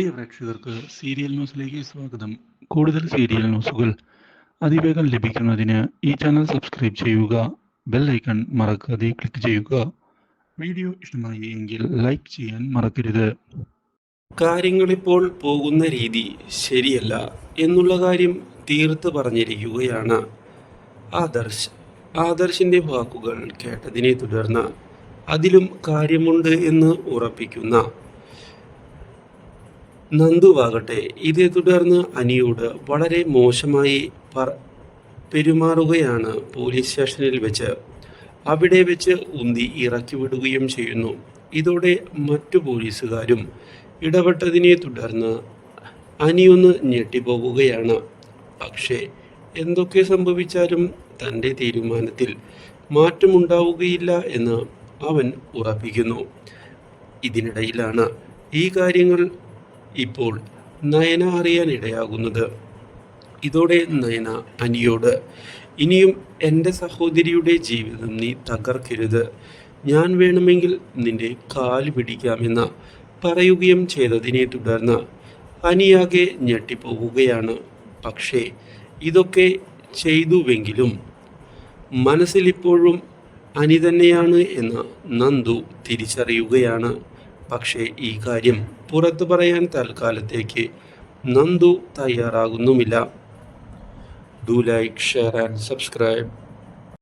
പ്രിയ പ്രേക്ഷകർക്ക് സീരിയൽ ന്യൂസിലേക്ക് സ്വാഗതം. കൂടുതൽ സീരിയൽ ന്യൂസുകൾ അതിവേഗം ലഭിക്കുന്നതിന് ഈ ചാനൽ സബ്സ്ക്രൈബ് ചെയ്യുക ബെൽ ഐക്കൺ മറക്കാതെ ക്ലിക്ക് ചെയ്യുക. വീഡിയോ ഇഷ്ടമായി എങ്കിൽ ലൈക്ക് ചെയ്യാൻ മറക്കരുത്. കാര്യങ്ങളിപ്പോൾ പോകുന്ന രീതി ശരിയല്ല എന്നുള്ള കാര്യം തീർത്ത് പറഞ്ഞിരിക്കുകയാണ് ആദർശ്. ആദർശിന്റെ വാക്കുകൾ കേട്ടതിനെ തുടർന്ന് അതിലും കാര്യമുണ്ട് എന്ന് ഉറപ്പിക്കുന്ന നന്ദുവാകട്ടെ ഇതേ തുടർന്ന് അനിയോട് വളരെ മോശമായി പെരുമാറുകയാണ് പോലീസ് സ്റ്റേഷനിൽ വെച്ച്. അവിടെ വെച്ച് ഉന്തി ഇറക്കി വിടുകയും ചെയ്യുന്നു. ഇതോടെ മറ്റു പോലീസുകാരും ഇടപെട്ടതിനെ തുടർന്ന് അനിയൊന്ന് ഞെട്ടിപ്പോകുകയാണ്. പക്ഷേ എന്തൊക്കെ സംഭവിച്ചാലും തന്റെ തീരുമാനത്തിൽ മാറ്റമുണ്ടാവുകയില്ല എന്ന് അവൻ ഉറപ്പിക്കുന്നു. ഇതിനിടയിലാണ് ഈ കാര്യങ്ങൾ ഇപ്പോൾ നയന അറിയാനിടയാകുന്നത് ഇതോടെ നയന അനിയോട് ഇനിയും എന്റെ സഹോദരിയുടെ ജീവിതം നീ തകർക്കരുത്. ഞാൻ വേണമെങ്കിൽ നിന്റെ കാൽ പിടിക്കാമെന്ന് പറയുകയും ചെയ്തതിനെ തുടർന്ന് അനിയാകെ ഞെട്ടിപ്പോവുകയാണ്. പക്ഷേ ഇതൊക്കെ ചെയ്തുവെങ്കിലും മനസ്സിലിപ്പോഴും അനി തന്നെയാണ് എന്ന് നന്ദു തിരിച്ചറിയുകയാണ്. പക്ഷേ ഈ കാര്യം പുറത്തു പറയാൻ തൽക്കാലത്തേക്ക് Nandu തയ്യാറാകുന്നുമില്ല. Do like share and subscribe